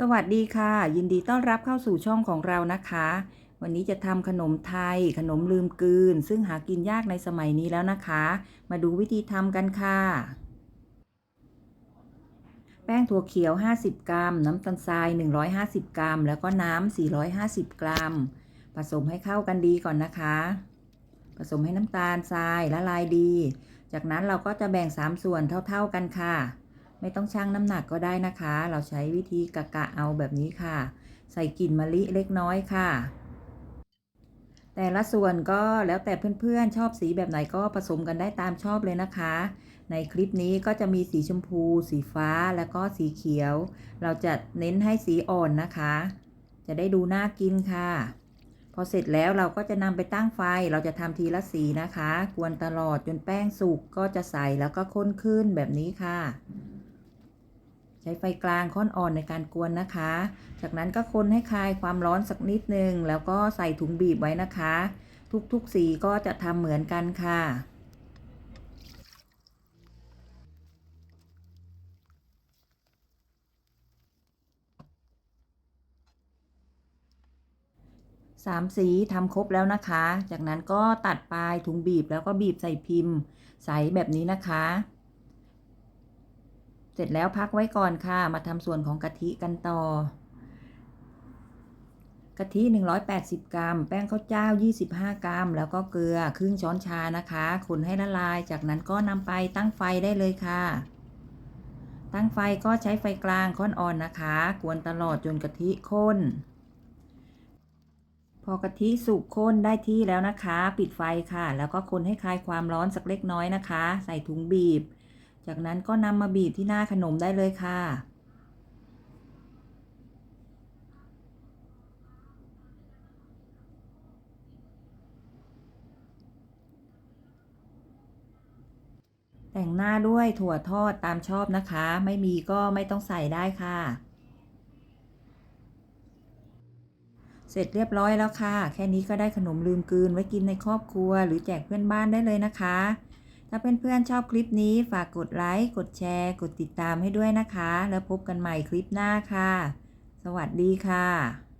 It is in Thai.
สวัสดีค่ะ ยินดีต้อนรับเข้าสู่ช่องของเรานะคะ วันนี้จะทำขนมไทย ขนมลืมกลืน ซึ่งหากินยากในสมัยนี้แล้วนะคะ มาดูวิธีทำกันค่ะ แป้งถั่วเขียว 50 กรัม น้ำตาลทราย 150 กรัม แล้วก็น้ำ 450 กรัม ผสมให้เข้ากันดีก่อนนะคะ ผสมให้น้ำตาลทรายละลายดี จากนั้นเราก็จะแบ่ง 3 ส่วนเท่า ๆกันค่ะ ไม่ต้องชั่งน้ำหนักก็ได้นะคะ เราใช้วิธีกะกะเอาแบบนี้ค่ะ ใส่กลิ่นมะลิเล็กน้อยค่ะ แต่ละส่วนก็แล้วแต่เพื่อนๆชอบสีแบบไหนก็ผสมกันได้ตามชอบเลยนะคะ ในคลิปนี้ก็จะมีสีชมพู สีฟ้าแล้วก็สีเขียว เราจะเน้นให้สีอ่อนนะคะ จะได้ดูน่ากินค่ะพอเสร็จแล้วเราก็จะนำไปตั้งไฟ เราจะทำทีละสีนะคะ กวนตลอดจนแป้งสุกก็จะใสแล้วก็ข้นขึ้นแบบนี้ค่ะ ใช้ไฟกลางค่อนอ่อนในการกวนนะคะ จากนั้นก็คนให้คลายความร้อนสักนิดนึง แล้วก็ใส่ถุงบีบไว้นะคะ ทุกๆสีก็จะทำเหมือนกันค่ะสามสีทำครบแล้วนะคะ จากนั้นก็ตัดปลายถุงบีบแล้วก็บีบใส่พิมพ์ ใส่แบบนี้นะคะ เสร็จแล้วพักไว้ก่อนค่ะ มาทำส่วนของกะทิกันต่อ กะทิ 180 กรัม แป้งข้าวเจ้า 25 กรัม แล้วก็เกลือครึ่งช้อนชานะคะคนให้ละลาย จากนั้นก็นำไปตั้งไฟได้เลยค่ะ ตั้งไฟก็ใช้ไฟกลางค่อนอ่อนนะคะ กวนตลอดจนกะทิข้น พอกะทิสุกข้นได้ที่แล้วนะคะ ปิดไฟค่ะ แล้วก็คนให้คลายความร้อนสักเล็กน้อยนะคะ ใส่ถุงบีบ จากนั้นก็นำมาบีบที่หน้าขนมได้เลยค่ะ แต่งหน้าด้วยถั่วทอดตามชอบนะคะ ไม่มีก็ไม่ต้องใส่ได้ค่ะ เสร็จเรียบร้อยแล้วค่ะ แค่นี้ก็ได้ขนมลืมกลืนไว้กินในครอบครัว หรือแจกเพื่อนบ้านได้เลยนะคะ ถ้าเพื่อนๆชอบคลิปนี้ฝากกดไลค์กดแชร์ กดติดตามให้ด้วยนะคะ แล้วพบกันใหม่คลิปหน้าค่ะ สวัสดีค่ะ